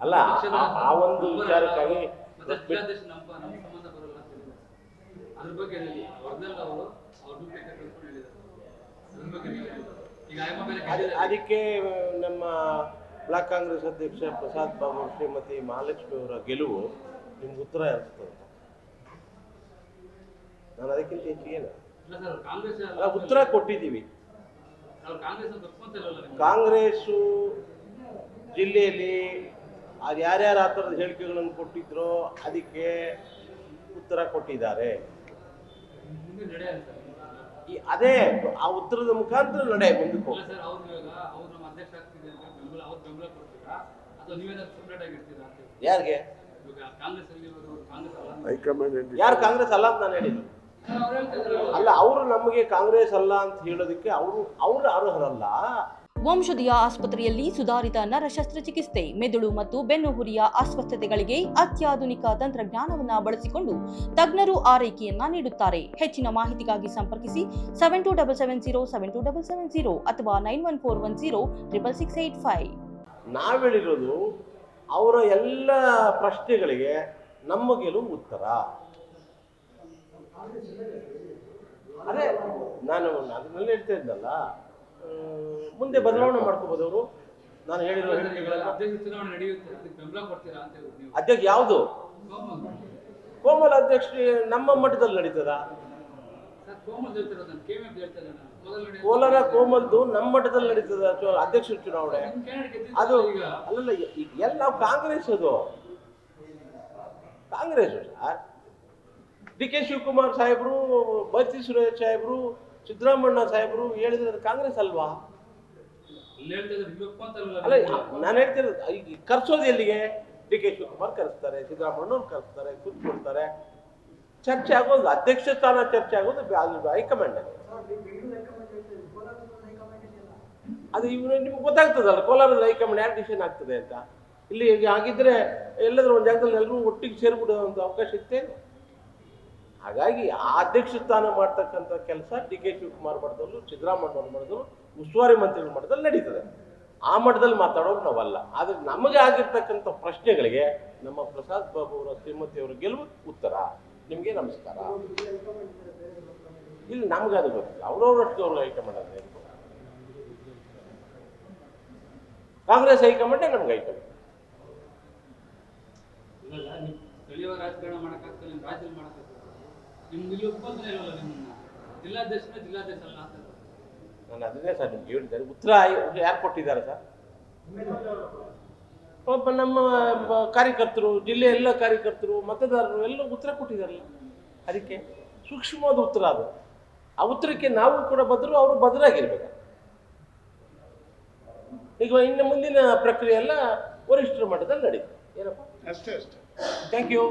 ಅಲ್ಲ ಆ- ಒಂದು ವಿಚಾರಕ್ಕಾಗಿ ಅದಕ್ಕೆ ನಮ್ಮ ಬ್ಲಾಕ್ ಕಾಂಗ್ರೆಸ್ ಅಧ್ಯಕ್ಷ ಪ್ರಸಾದ್ ಬಾಬು ಶ್ರೀಮತಿ ಮಹಾಲಕ್ಷ್ಮಿ ಅವರ ಗೆಲುವು ನಿಮ್ಗೆ ಉತ್ತರ ಇರ್ತದೆ ನಾನು ಅದಕ್ಕಿಂತ ಹೆಚ್ಚಿಗೆ ಉತ್ತರ ಕೊಟ್ಟಿದ್ದೀವಿ ಅವ್ರು ಕಾಂಗ್ರೆಸ್ ಅಂತ ಒಪ್ಕೊಂತ ಇಲ್ವಲ್ಲ ನಿಮ್ಗೆ? ಕಾಂಗ್ರೆಸ್ಸು ಜಿಲ್ಲೆಯಲ್ಲಿ ಅದು ಯಾರ್ಯಾರು ಆ ಥರದ ಹೇಳಿಕೆಗಳನ್ನು ಕೊಟ್ಟಿದ್ರೋ ಅದಕ್ಕೆ ಉತ್ತರ ಕೊಟ್ಟಿದ್ದಾರೆ. ಈ ಅದೇ ಆ ಉತ್ತರದ ಮುಖಾಂತರ ನಡೆ ಮುಂದಕ್ಕೆ ಇಲ್ಲ ಸರ್ ಅವ್ರು ಇವಾಗ ಅವ್ರು ನಮ್ಮ ಅಧ್ಯಕ್ಷ ಆಗ್ತಿದೆ ಅಂತ ಬೆಂಬಲ ಅವ್ರು ಬೆಂಬಲ ಕೊಡ್ತೀರಾ? ಅಥವಾ ನೀವೇನಾದ್ರು ಸಪ್ರೇಟ್ ಆಗಿರ್ತೀರಾ ಅಂತ ಹೇಳಿ. ಯಾರಿಗೆ? ಇವಾಗ ಕಾಂಗ್ರೆಸ್ ಅಲ್ಲಿ ಕಾಂಗ್ರೆಸ್ ಅಲ್ಲ ಅಂತ- ಹೈಕಮಾಂಡ್ ಯಾರು ಕಾಂಗ್ರೆಸ್ ಅಲ್ಲ ಅಂತ ನಾನು ಹೇಳಿದ್ದು. ಅಲ್ಲ ಅವರು ನಮಗೆ ಕಾಂಗ್ರೆಸ್ ಅಲ್ಲ ಅಂತ ಹೇಳೋದಕ್ಕೆ ಅವರು ಅವರು ಅರ್ಹರಲ್ಲ. ವಂಶದಿಯ ಆಸ್ಪತ್ರೆಯಲ್ಲಿ ಸುಧಾರಿತ ನರ ಶಸ್ತ್ರಚಿಕಿತ್ಸೆ ಮೆದುಳು ಮತ್ತು ಬೆನ್ನುಹುರಿಯ ಅಸ್ವಸ್ಥತೆಗಳಿಗೆ ಅತ್ಯಾಧುನಿಕ ತಂತ್ರಜ್ಞಾನವನ್ನ ಬಳಸಿಕೊಂಡು ತಜ್ಞರು ಆರೈಕೆಯನ್ನ ನೀಡುತ್ತಾರೆ. ಹೆಚ್ಚಿನ ಮಾಹಿತಿಗಾಗಿ ಸಂಪರ್ಕಿಸಿ seven two double seven zero seven two double seven zero ಅಥವಾ nine one four one zero triple six eight five ನಾವು ಹೇಳಿರೋದು ಅವರ ಎಲ್ಲ ಪ್ರಶ್ನೆಗಳಿಗೆ ನಮ್ಮ ಗೆಲುವು ಉತ್ತರ? ಅದೇ ನಾನು ಅದನ್ನೆಲ್ಲ ಹೇಳ್ತಾ ಇದ್ದಲ್ಲ. ಮುಂದೆ ಬದಲಾವಣೆ ಮಾಡ್ಕೋಬಹುದು ಅವರು. ನಾನು ಹೇಳಿರೋ ಅಧ್ಯಕ್ಷ ಯಾವುದು? ಕೋಮಲ್. ಅಧ್ಯಕ್ಷ ನಮ್ಮ ಮಟ್ಟದಲ್ಲಿ ನಡೀತದ. ಕೋಲಾರ ಕೋಮಲ್ದು ನಮ್ಮ ಮಟ್ಟದಲ್ಲಿ ನಡೀತದ ಅಧ್ಯಕ್ಷ ಚುನಾವಣೆ? ಅದು ಅಲ್ಲಲ್ಲ ಎಲ್ಲ ನಾವು ಕಾಂಗ್ರೆಸ್ ಅದು. Congress sir D K Shivakumar ಸಾಹೇಬರು ಬತ್ತಿ ಸುರೇಶ್ ಸಾಹೇಬರು ಸಿದ್ದರಾಮಣ್ಣ ಸಾಹೇಬರು ಹೇಳಿದ್ರೆ ಅದು ಕಾಂಗ್ರೆಸ್ ಅಲ್ವಾ? ಅಲ್ಲ? ನಾನು ಹೇಳ್ತಿರೋದು ಈಗ ಕರ್ಸೋದು ಎಲ್ಲಿಗೆ? ಡಿ ಕೆ ಶಿವಕುಮಾರ್ ಕರೆಸ್ತಾರೆ ಸಿದ್ದರಾಮಣ್ಣವ್ರು ಕರೆಸ್ತಾರೆ ಕೂತ್ಕೊಳ್ತಾರೆ. ಚರ್ಚೆ ಆಗೋದು ಅಧ್ಯಕ್ಷ ಸ್ಥಾನ ಚರ್ಚೆ ಆಗೋದು ಹೈಕಮಾಂಡ್ ಅದು ಇವ್ರು ನಿಮ್ಗೆ ಗೊತ್ತಾಗ್ತದಲ್ಲ ಕೋಲಾರದ ಹೈಕಮಾಂಡ್ ಯಾರು ಡಿಸಿಷನ್ ಆಗ್ತದೆ ಅಂತ. ಇಲ್ಲಿ ಆಗಿದ್ರೆ ಎಲ್ಲಾದ್ರೂ ಒಂದು ಜಾಗದಲ್ಲಿ ಎಲ್ಲರೂ ಒಟ್ಟಿಗೆ ಒಂದು ಅವಕಾಶ ಇತ್ತೇನು? ಹಾಗಾಗಿ ಅಧ್ಯಕ್ಷ ಸ್ಥಾನ ಮಾಡ್ತಕ್ಕಂಥ ಕೆಲಸ ಡಿ ಕೆ ಶಿವಕುಮಾರ್ ಮಠದಲ್ಲೂ ಸಿದ್ದರಾಮಣ್ಣವ್ರ ಮಠದಲ್ಲೂ, ಉಸ್ತುವಾರಿ ಮಂತ್ರಿಗಳ ಮಠದಲ್ಲಿ ನಡೀತದೆ. ಆ ಮಠದಲ್ಲಿ ಮಾತಾಡೋರು ನಾವಲ್ಲ. ಆದರೆ ನಮಗೆ ಆಗಿರ್ತಕ್ಕಂಥ ಪ್ರಶ್ನೆಗಳಿಗೆ ನಮ್ಮ ಪ್ರಸಾದ್ ಬಾಬು ಅವರ ಶ್ರೀಮತಿ ಅವರ ಗೆಲುವು ಉತ್ತರ ನಿಮಗೆ ನಮಸ್ಕಾರ. ಇಲ್ಲಿ ನಮ್ಗೆ ಅದು ಗೊತ್ತಿಲ್ಲ. ಅವ್ರವ್ರಷ್ಟು ಅವ್ರಿಗೆ ಹೈಕಮಾಂಡ್ ಹೇಳ್ಬೋದು. ಕಾಂಗ್ರೆಸ್ ಹೈಕಮಾಂಡೇ ನಮ್ಗೆ ಹೈಕಮಾಂಡ್. ಸ್ಥಳೀಯ ರಾಜಕಾರಣ ಮಾಡೋಕ್ಕಾಗ್ತದೆ ರಾಜ್ಯ ಮಾಡಕ್ಕಾಗ್ತಲ್ಲ ನಿಮ್ಗೆ ಇಲ್ಲಿ ಒಪ್ಕೊಂತಾನೆ ಇಲ್ವಲ್ಲ ನಿಮ್ಮನ್ನ ಜಿಲ್ಲಾಧ್ಯಕ್ಷನ ಜಿಲ್ಲಾಧ್ಯಕ್ಷ ಅಲ್ಲ ಅಂತ ನಾನು ಅದನ್ನೇ ಸರ್ ನಿಮ್ಗೆ ಹೇಳಿದ್ದಾರೆ ಉತ್ತರ ಯಾರು ಕೊಟ್ಟಿದ್ದಾರೆ ಸರ್? ಪಾಪ ನಮ್ಮ ಕಾರ್ಯಕರ್ತರು ಜಿಲ್ಲೆ ಎಲ್ಲ ಕಾರ್ಯಕರ್ತರು ಮತದಾರರು ಎಲ್ಲ ಉತ್ತರ ಕೊಟ್ಟಿದ್ದಾರಲ್ಲ. ಅದಕ್ಕೆ ಸೂಕ್ಷ್ಮವಾದ ಉತ್ತರ ಅದು. ಆ ಉತ್ತರಕ್ಕೆ ನಾವು ಕೂಡ ಬದ್ರು ಅವರು ಬದಲಾಗಿರ್ಬೇಕು ಈಗ ಇನ್ನು ಮುಂದಿನ ಪ್ರಕ್ರಿಯೆ ಎಲ್ಲ ವರಿಷ್ಠರ ಮಟ್ಟದಲ್ಲಿ ನಡೀತು ಏನಪ್ಪ? ಅಷ್ಟೇ ಅಷ್ಟೇ. Thank you